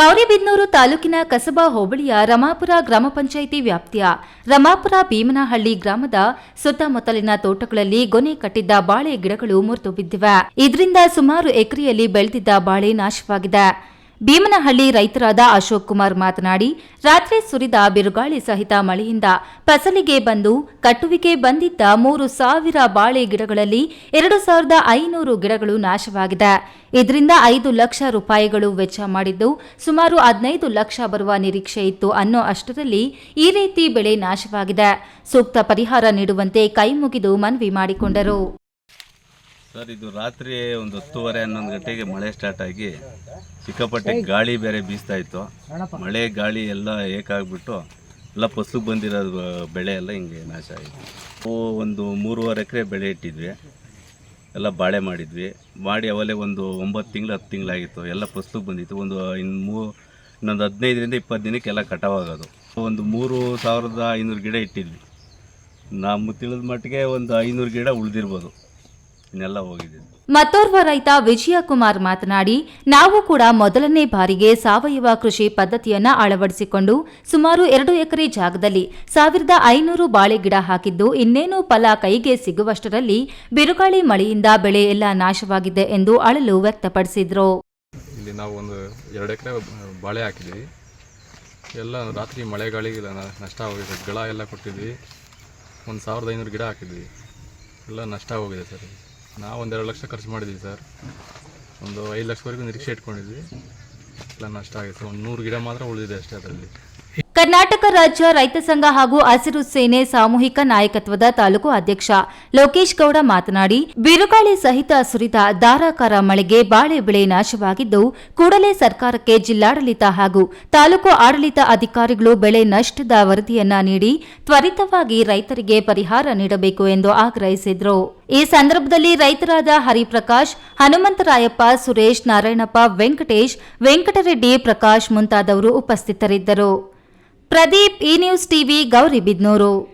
ಗೌರಿಬಿದನೂರು ತಾಲೂಕಿನ ಕಸಬಾ ಹೋಬಳಿಯ ರಮಾಪುರ ಗ್ರಾಮ ಪಂಚಾಯಿತಿ ವ್ಯಾಪ್ತಿಯ ರಮಾಪುರ ಭೀಮನಹಳ್ಳಿ ಗ್ರಾಮದ ಸುತ್ತಮುತ್ತಲಿನ ತೋಟಗಳಲ್ಲಿ ಗೊನೆ ಕಟ್ಟಿದ್ದ ಬಾಳೆ ಗಿಡಗಳು ಮುರಿದು ಬಿದ್ದಿವೆ. ಇದರಿಂದ ಸುಮಾರು ಎಕರೆಯಲ್ಲಿ ಬೆಳೆದಿದ್ದ ಬಾಳೆ ನಾಶವಾಗಿದೆ. ಭೀಮನಹಳ್ಳಿ ರೈತರಾದ ಅಶೋಕ್ ಕುಮಾರ್ ಮಾತನಾಡಿ, ರಾತ್ರಿ ಸುರಿದ ಬಿರುಗಾಳಿ ಸಹಿತ ಮಳೆಯಿಂದ ಫಸಲಿಗೆ ಬಂದು ಕಟ್ಟುವಿಕೆ ಬಂದಿದ್ದ ಮೂರು ಸಾವಿರ ಬಾಳೆ ಗಿಡಗಳಲ್ಲಿ ಎರಡು ಸಾವಿರದ ಐನೂರು ಗಿಡಗಳು ನಾಶವಾಗಿದೆ. ಇದರಿಂದ ಐದು ಲಕ್ಷ ರೂಪಾಯಿಗಳು ವೆಚ್ಚ ಮಾಡಿದ್ದು ಸುಮಾರು ಹದಿನೈದು ಲಕ್ಷ ಬರುವ ನಿರೀಕ್ಷೆ ಇತ್ತು ಅನ್ನೋ ಅಷ್ಟರಲ್ಲಿ ಈ ರೀತಿ ಬೆಳೆ ನಾಶವಾಗಿದೆ. ಸೂಕ್ತ ಪರಿಹಾರ ನೀಡುವಂತೆ ಕೈಮುಗಿದು ಮನವಿ ಮಾಡಿಕೊಂಡರು. ಸರ್ ಇದು ರಾತ್ರಿ ಒಂದು ಹತ್ತುವರೆ ಹನ್ನೊಂದು ಗಂಟೆಗೆ ಮಳೆ ಸ್ಟಾರ್ಟ್ ಆಗಿ ಸಿಕ್ಕಾಪಟ್ಟೆ ಗಾಳಿ ಬೇರೆ ಬೀಸ್ತಾ ಇತ್ತು. ಮಳೆ, ಗಾಳಿ ಎಲ್ಲ ಏಕಾಗ್ಬಿಟ್ಟು ಎಲ್ಲ ಫಸ್ಲಿಗೆ ಬಂದಿರೋದು ಬೆಳೆ ಎಲ್ಲ ಹಿಂಗೆ ನಾಶ ಆಯಿತು. ಒಂದು ಮೂರುವರೆ ಎಕರೆ ಬೆಳೆ ಇಟ್ಟಿದ್ವಿ. ಎಲ್ಲ ಬಾಳೆ ಮಾಡಿದ್ವಿ. ಮಾಡಿ ಅವಲೇ ಒಂದು ಒಂಬತ್ತು ತಿಂಗಳು, ಹತ್ತು ತಿಂಗಳಾಗಿತ್ತು ಎಲ್ಲ ಫಸ್ಲಿಗೆ ಬಂದಿತ್ತು. ಒಂದು ಇನ್ನು ಮೂ, ಇನ್ನೊಂದು ಹದಿನೈದರಿಂದ ಇಪ್ಪತ್ತು ದಿನಕ್ಕೆ ಎಲ್ಲ ಕಟಾವಾಗೋದು ಒಂದು ಮೂರು ಸಾವಿರದ ಐನೂರು ಗಿಡ ಇಟ್ಟಿದ್ವಿ. ನಮ್ಮ ತಿಳಿದ ಮಟ್ಟಿಗೆ ಒಂದು ಐನೂರು ಗಿಡ ಉಳಿದಿರ್ಬೋದು. ಇನ್ನೆಲ್ಲ ಹೋಗಿದೆ. ಮತ್ತೋರ್ವ ರೈತ ವಿಜಯಕುಮಾರ್ ಮಾತನಾಡಿ ನಾವು ಕೂಡ ಮೊದಲನೇ ಬಾರಿಗೆ ಸಾವಯವ ಕೃಷಿ ಪದ್ಧತಿಯನ್ನ ಅಳವಡಿಸಿಕೊಂಡು ಸುಮಾರು ಎರಡು ಎಕರೆ ಜಾಗದಲ್ಲಿ ಸಾವಿರದ ಐನೂರು ಬಾಳೆ ಗಿಡ ಹಾಕಿದ್ದು ಇನ್ನೇನು ಫಲ ಕೈಗೆ ಸಿಗುವಷ್ಟರಲ್ಲಿ ಬಿರುಗಾಳಿ ಮಳೆಯಿಂದ ಬೆಳೆ ಎಲ್ಲ ನಾಶವಾಗಿದೆ ಎಂದು ಅಳಲು ವ್ಯಕ್ತಪಡಿಸಿದ್ರು. ಇಲ್ಲಿ ನಾವು ಒಂದು ಎರಡು ಎಕರೆ ಬಾಳೆ ಹಾಕಿದ್ವಿ ಎಲ್ಲ ರಾತ್ರಿ ಮಳೆಗಾಳಿಗೆ ನಷ್ಟ ಆಗಿದೆ ಗಳ ಎಲ್ಲ ಕೊಟ್ಟಿದ್ವಿ ಒಂದು ಸಾವಿರದ ಐನೂರು ಗಿಡ ಹಾಕಿದ್ವಿ ಎಲ್ಲ ನಷ್ಟ ಹೋಗಿದೆ ಸರ್. ನಾವು ಒಂದೆರಡು ಲಕ್ಷ ಖರ್ಚು ಮಾಡಿದ್ವಿ ಸರ್. ಒಂದು ಐದು ಲಕ್ಷವರೆಗೂ ನಿರೀಕ್ಷೆ ಇಟ್ಕೊಂಡಿದ್ವಿ. ಎಲ್ಲ ನಷ್ಟ ಸರ್ ಒಂದು ನೂರು ಗಿಡ ಮಾತ್ರ ಉಳಿದಿದೆ ಅಷ್ಟೇ ಅದರಲ್ಲಿ. ಕರ್ನಾಟಕ ರಾಜ್ಯ ರೈತ ಸಂಘ ಹಾಗೂ ಹಸಿರು ಸೇನೆ ಸಾಮೂಹಿಕ ನಾಯಕತ್ವದ ತಾಲೂಕು ಅಧ್ಯಕ್ಷ ಲೋಕೇಶ್ ಗೌಡ ಮಾತನಾಡಿ, ಬಿರುಗಾಳಿ ಸಹಿತ ಸುರಿದ ಧಾರಾಕಾರ ಮಳೆಗೆ ಬಾಳೆ ಬೆಳೆ ನಾಶವಾಗಿದ್ದು, ಕೂಡಲೇ ಸರ್ಕಾರಕ್ಕೆ ಜಿಲ್ಲಾಡಳಿತ ಹಾಗೂ ತಾಲೂಕು ಆಡಳಿತ ಅಧಿಕಾರಿಗಳು ಬೆಳೆ ನಷ್ಟದ ವರದಿಯನ್ನ ನೀಡಿ, ತ್ವರಿತವಾಗಿ ರೈತರಿಗೆ ಪರಿಹಾರ ನೀಡಬೇಕು ಎಂದು ಆಗ್ರಹಿಸಿದರು. ಈ ಸಂದರ್ಭದಲ್ಲಿ ರೈತರಾದ ಹರಿಪ್ರಕಾಶ್, ಹನುಮಂತರಾಯಪ್ಪ, ಸುರೇಶ್ ನಾರಾಯಣಪ್ಪ, ವೆಂಕಟೇಶ್, ವೆಂಕಟರೆಡ್ಡಿ ಪ್ರಕಾಶ್ ಮುಂತಾದವರು ಉಪಸ್ಥಿತರಿದ್ದರು. ಪ್ರದೀಪ್ ಈ ನ್ಯೂಸ್ ಟಿವಿ ಗೌರಿಬಿದ್ನೂರು